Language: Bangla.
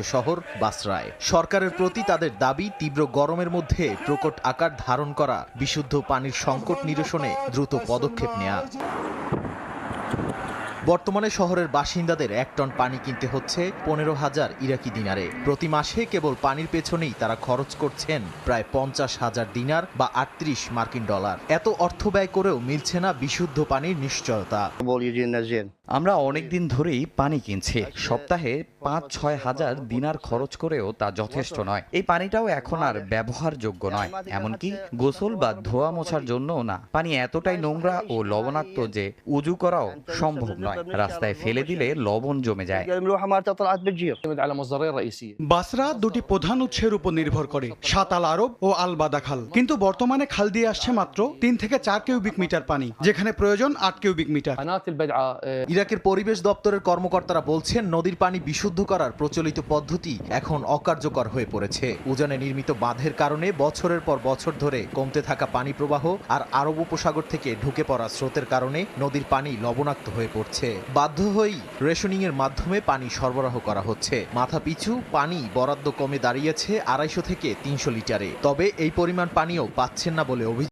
মিশরীয় শহর বাসরায়। সরকারের প্রতি তাদের দাবি, তীব্র গরমের মধ্যে প্রকট আকার ধারণ করা, বিশুদ্ধ পানির সংকট নিরসনে দ্রুত পদক্ষেপ নেওয়া বর্তমানে শহরের বাসিন্দাদের এক টন পানি কিনতে হচ্ছে পনেরো হাজার ইরাকি দিনারে। প্রতি মাসে কেবল পানির পেছনেই তারা খরচ করছেন প্রায় পঞ্চাশ হাজার দিনার বা আটত্রিশ মার্কিন ডলার। এত অর্থ ব্যয় করেও মিলছে না বিশুদ্ধ পানির নিশ্চয়তা। আমরা অনেকদিন ধরেই পানি কিনছি। সপ্তাহে পাঁচ ছয় হাজার দিনার খরচ করেও তা যথেষ্ট নয়। এই পানিটাও এখন আর ব্যবহারযোগ্য নয়। এমনকি গোসল বা ধোয়া মোছার জন্যও না। পানি এতটাই নোংরা ও লবণাক্ত যে উজু করাও সম্ভব নয়। নয় রাস্তায় ফেলে দিলে লবণ জমে যায়। বাসরা দুটি প্রধান উৎসের উপর নির্ভর করে সাতাল আরব ও আলবাদা খাল কিন্তু বর্তমানে খাল দিয়ে আসছে মাত্র তিন থেকে চার কিউবিক মিটার পানি যেখানে প্রয়োজন আট কিউবিক মিটার। ইরাকের পরিবেশ দপ্তরের কর্মকর্তারা বলছেন নদীর পানি বিশুদ্ধ করার প্রচলিত পদ্ধতি এখন অকার্যকর হয়ে পড়েছে। উজানে নির্মিত বাঁধের কারণে বছরের পর বছর ধরে কমতে থাকা পানি প্রবাহ আর আরব উপসাগর থেকে ঢুকে পড়া স্রোতের কারণে নদীর পানি লবণাক্ত হয়ে পড়ছে। বাধ্য হয়েই রেশনিং এর মাধ্যমে পানি সরবরাহ করা হচ্ছে। মাথা পিছু পানি বরাদ্দ কমে দাঁড়িয়েছে আড়াইশো থেকে তিনশো লিটারে। তবে এই পরিমাণ পানিও পাচ্ছেন না বলে অভিযোগ